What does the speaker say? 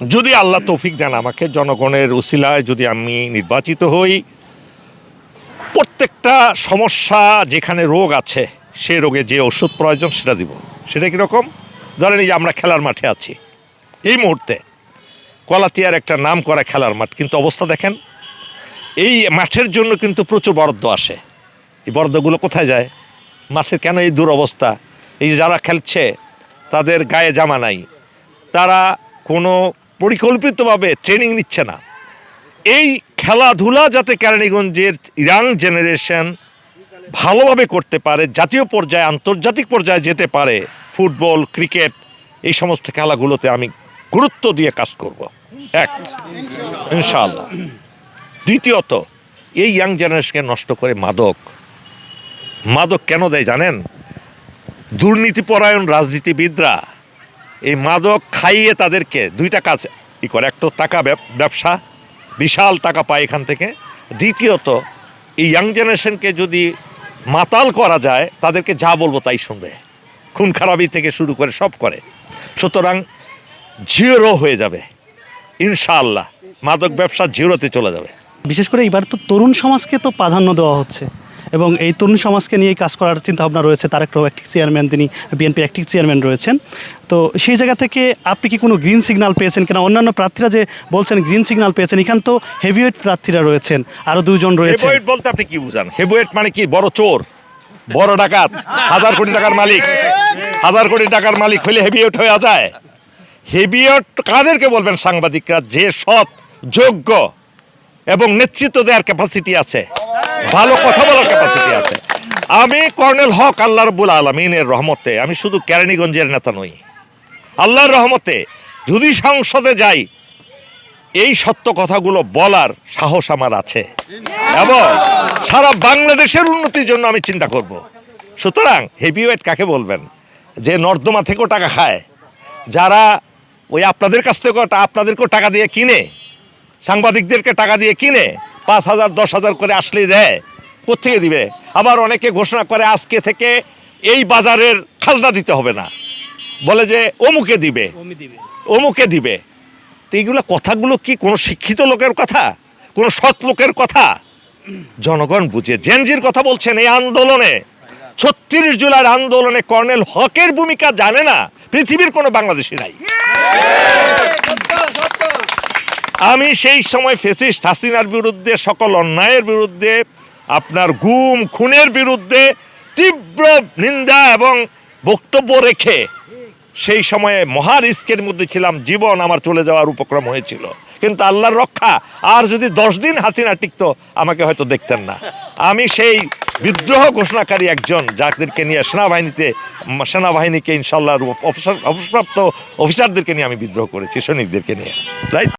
যদি আল্লাহ তৌফিক দেন আমাকে জনগণের উসিলায় যদি আমি নির্বাচিত হই, প্রত্যেকটা সমস্যা যেখানে রোগ আছে, সে রোগে যে ওষুধ প্রয়োজন সেটা দিব। সেটা কীরকম? ধরেন এই যে আমরা খেলার মাঠে আছি। এই মুহূর্তে কলাতিয়ার একটা নাম করা খেলার মাঠ, কিন্তু অবস্থা দেখেন, এই মাঠের জন্য কিন্তু প্রচুর বরাদ্দ আসে। এই বরাদ্দগুলো কোথায় যায়? মাঠের কেন এই দুরবস্থা? এই যারা খেলছে, তাদের গায়ে জামা নাই। তারা কোনো পরিকল্পিতভাবে ট্রেনিং নিচ্ছে না। এই খেলাধুলা যাতে কেরানীগঞ্জের ইয়াং জেনারেশন ভালোভাবে করতে পারে, জাতীয় পর্যায়ে, আন্তর্জাতিক পর্যায়ে যেতে পারে, ফুটবল ক্রিকেট এই সমস্ত খেলাগুলোতে আমি গুরুত্ব দিয়ে কাজ করব। এক, ইনশাআল্লাহ। দ্বিতীয়ত, এই ইয়াং জেনারেশনকে নষ্ট করে মাদক। মাদক কেন দেয় জানেন? দুর্নীতিপরায়ণ রাজনীতিবিদরা এই মাদক খাইয়ে তাদেরকে দুইটা কাজ ই করে। একটা টাকা ব্যবসা, বিশাল টাকা পায় এখান থেকে। দ্বিতীয়ত, এই ইয়াং জেনারেশনকে যদি মাতাল করা যায়, তাদেরকে যা বলব তাই শুনবে। খুন খারাপি থেকে শুরু করে সব করে। সুতরাং জিরো হয়ে যাবে। ইনশাআল্লাহ, মাদক ব্যবসা জিরোতে চলে যাবে। বিশেষ করে এবার তো তরুণ সমাজকে তো প্রাধান্য দেওয়া হচ্ছে। এবং এই তরুণ সমাজকে নিয়ে কাজ করার চিন্তাভাবনা রয়েছে তারেক রহমান অ্যাক্টিভ চেয়ারম্যান তিনি বিএনপির অ্যাক্টিভ চেয়ারম্যান রয়েছেন। তো সেই জায়গা থেকে আপনি কি কোনো গ্রিন সিগন্যাল পেয়েছেন কিনা? অন্যান্য প্রার্থীরা যে বলছেন গ্রিন সিগন্যাল পেয়েছেন, এখানে তো হেভিওয়েট প্রার্থীরা রয়েছেন আরও দুজন রয়েছে বলতে আপনি কি বুঝান? হেবুয়েট মানে কি? বড় চোর, বড় ডাকাত, হাজার কোটি টাকার মালিক। হাজার কোটি টাকার মালিক হলে হেভিয়েট হয়ে যায়। হেভিয়েট কাদেরকে বলবেন সাংবাদিকরা? যে সৎ, যোগ্য এবং নেতৃত্ব দেওয়ার ক্যাপাসিটি আছে। ভালো কথা বলার ক্যাপাসিটি আছে। আমি কর্নেল হক আল্লাহ রবুল আলমিনের রহমতে, আমি শুধু কেরানীগঞ্জের নেতা নই। আল্লাহর রহমতে যদি সংসদে যাই, এই সত্য কথাগুলো বলার সাহস আমার আছে। এবং সারা বাংলাদেশের উন্নতির জন্য আমি চিন্তা করব। সুতরাং হেভিওয়েট কাকে বলবেন? যে নর্দমা থেকেও টাকা খায়। যারা ওই আপনাদের কাছ থেকেও আপনাদেরকেও টাকা দিয়ে কিনে, সাংবাদিকদেরকে টাকা দিয়ে কিনে পাঁচ হাজার দশ হাজার করে আসলেই দেয়। কোথেকে দিবে? আবার অনেকে ঘোষণা করে আজকে থেকে এই বাজারের খাজনা দিতে হবে না। বলে যে অমুকে দিবে। অমুকে দিবে। তো এইগুলো কথাগুলো কি কোনো শিক্ষিত লোকের কথা? কোনো সৎ লোকের কথা? জনগণ বুঝে। জেনজির কথা বলছেন এই আন্দোলনে। ছত্রিশ জুলাইয়ের আন্দোলনে কর্নেল হকের ভূমিকা জানে না? পৃথিবীর কোনো বাংলাদেশি নাই। আমি সেই সময় ফেসিস্ট হাসিনার বিরুদ্ধে, সকল অন্যায়ের বিরুদ্ধে, আপনার গুম, খুনের বিরুদ্ধে তীব্র নিন্দা এবং বক্তব্য রেখে সেই সময়ে মহা রিস্কের মধ্যে ছিলাম, জীবন আমার চলে যাওয়ার উপক্রম হয়েছিল। কিন্তু আল্লাহর রক্ষা, আর যদি দশ দিন হাসিনা টিকত, আমাকে হয়তো দেখতেন না। আমি সেই বিদ্রোহ ঘোষণাকারী একজন, যাদেরকে নিয়ে সেনাবাহিনীতে, সেনাবাহিনীকে ইনশাল্লাহ অফিসার অবসরপ্রাপ্ত অফিসারদেরকে নিয়ে আমি বিদ্রোহ করেছি, সৈনিকদেরকে নিয়ে, রাইট?